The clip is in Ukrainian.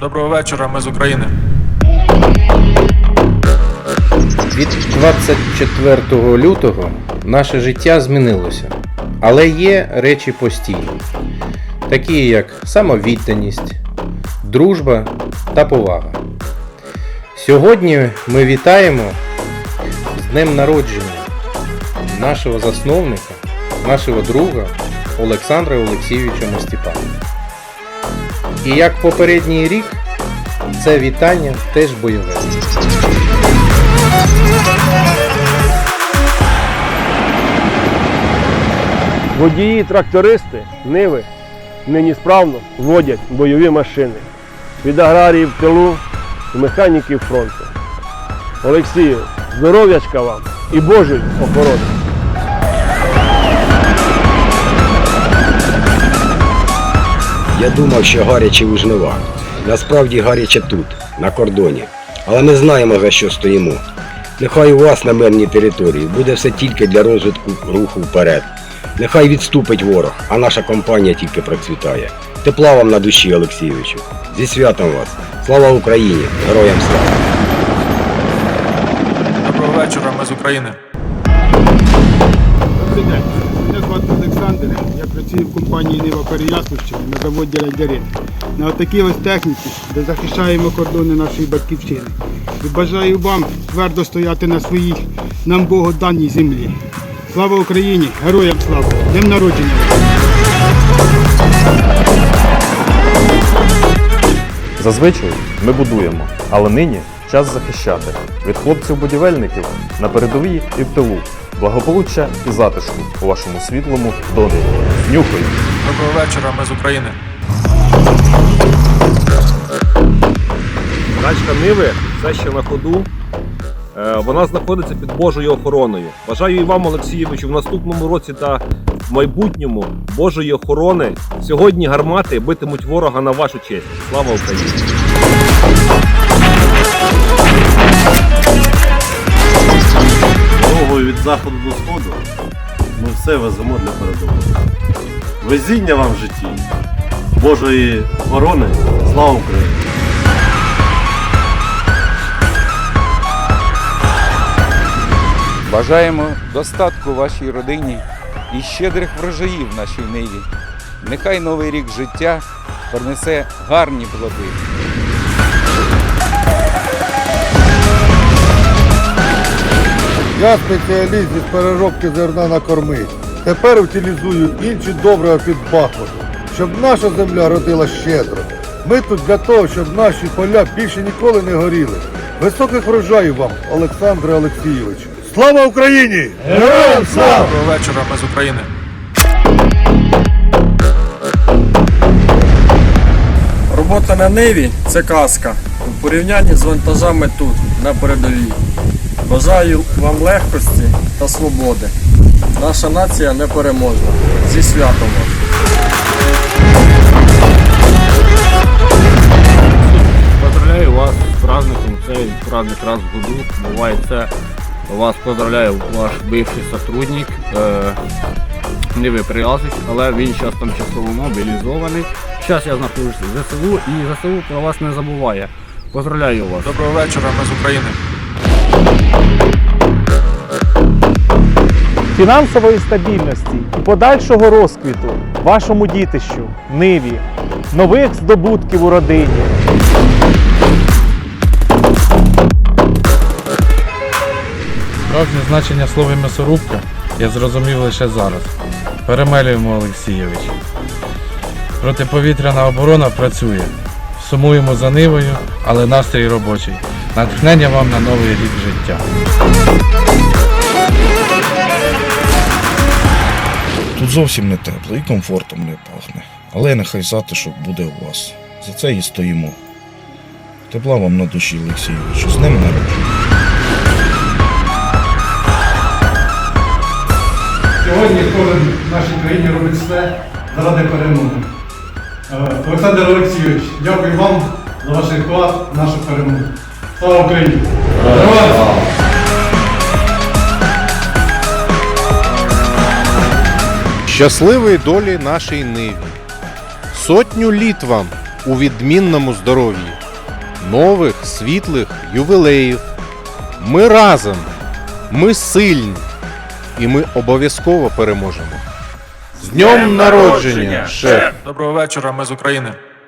Доброго вечора, ми з України. Від 24 лютого наше життя змінилося, але є речі постійні, такі як самовідданість, дружба та повага. Сьогодні ми вітаємо з днем народження нашого засновника, нашого друга Олександра Олексійовича Мостіпана. І як попередній рік, це вітання теж бойове. Водії, трактористи, ниви нині справно водять бойові машини від аграріїв тилу до механіків фронту. Олексію, здоров'ячка вам і Божої охорони! Я думав, що гаряче у жнивах. Насправді гаряче тут, на кордоні. Але ми знаємо, за що стоїмо. Нехай у вас на мирній території буде все тільки для розвитку руху вперед. Нехай відступить ворог, а наша компанія тільки процвітає. Тепла вам на душі, Олексійовичу. Зі святом вас! Слава Україні! Героям слава! Доброго вечора, ми з України. Олександр. Я працюю в компанії Нива Переяславщини на заводі Радярин. На отакій ось техніці, де захищаємо кордони нашої батьківщини. І бажаю вам твердо стояти на своїй нам Богу даній землі. Слава Україні! Героям слава! Днем народження! Зазвичай ми будуємо, але нині час захищати від хлопців-будівельників на передовій і в тилу. Благополуччя і затишку у вашому світлому домі. Нюхай! Доброго вечора, ми з України. Рачка Ниви все ще на ходу. Е, Вона знаходиться під Божою охороною. Бажаю і вам, Олексійовичу, в наступному році та в майбутньому Божої охорони. Сьогодні гармати битимуть ворога на вашу честь. Слава Україні! Заходу до сходу ми все веземо для передової. Везіння вам в житті, Божої охорони, слава Україні! Бажаємо достатку вашій родині і щедрих врожаїв нашій ниві. Нехай новий рік життя принесе гарні плоди. Я спеціаліст із переробки зерна на корми. Тепер утилізую інші добрива під Бахмутом, щоб наша земля родила щедро. Ми тут для того, щоб наші поля більше ніколи не горіли. Високих врожаїв вам, Олександре Олексійовичу. Слава Україні! Героям слава! Доброго вечора, ми з України. Робота на Ниві це казка. У порівнянні з вантажами тут, на передовій. Бажаю вам легкості та свободи. Наша нація непереможна. Зі святом вас! Поздравляю вас з праздником. Цей праздник раз в году. Буває це. Вас поздравляю ваш бивший сотрудник. Е, не ви але він зараз тимчасово мобілізований. Зараз я знаходжуся в ЗСУ і ЗСУ про вас не забуває. Поздравляю вас. Доброго вечора, ми з України. Фінансової стабільності і подальшого розквіту вашому дітищу, ниві, нових здобутків у родині. Справжнє значення слова м'ясорубка я зрозумів лише зараз. Перемелюємо Олексійович. Протиповітряна оборона працює. Сумуємо за нивою, але настрій робочий. Натхнення вам на новий рік життя. Тут зовсім не тепло і комфортом не пахне. Але нехай затишок буде у вас. За це і стоїмо. Тепла вам на душі, Олексійовичу. З ним народження. Сьогодні кожен в нашій країні робить все заради перемоги. Е, Олександр Олексійович, дякую вам за ваш вклад в нашу перемогу. Слава Україні! Героям слава! Щасливої долі нашій ниві. Сотню літ вам у відмінному здоров'ї, нових світлих ювілеїв. Ми разом, ми сильні, і ми обов'язково переможемо. З днем народження, шеф! Доброго вечора, ми з України.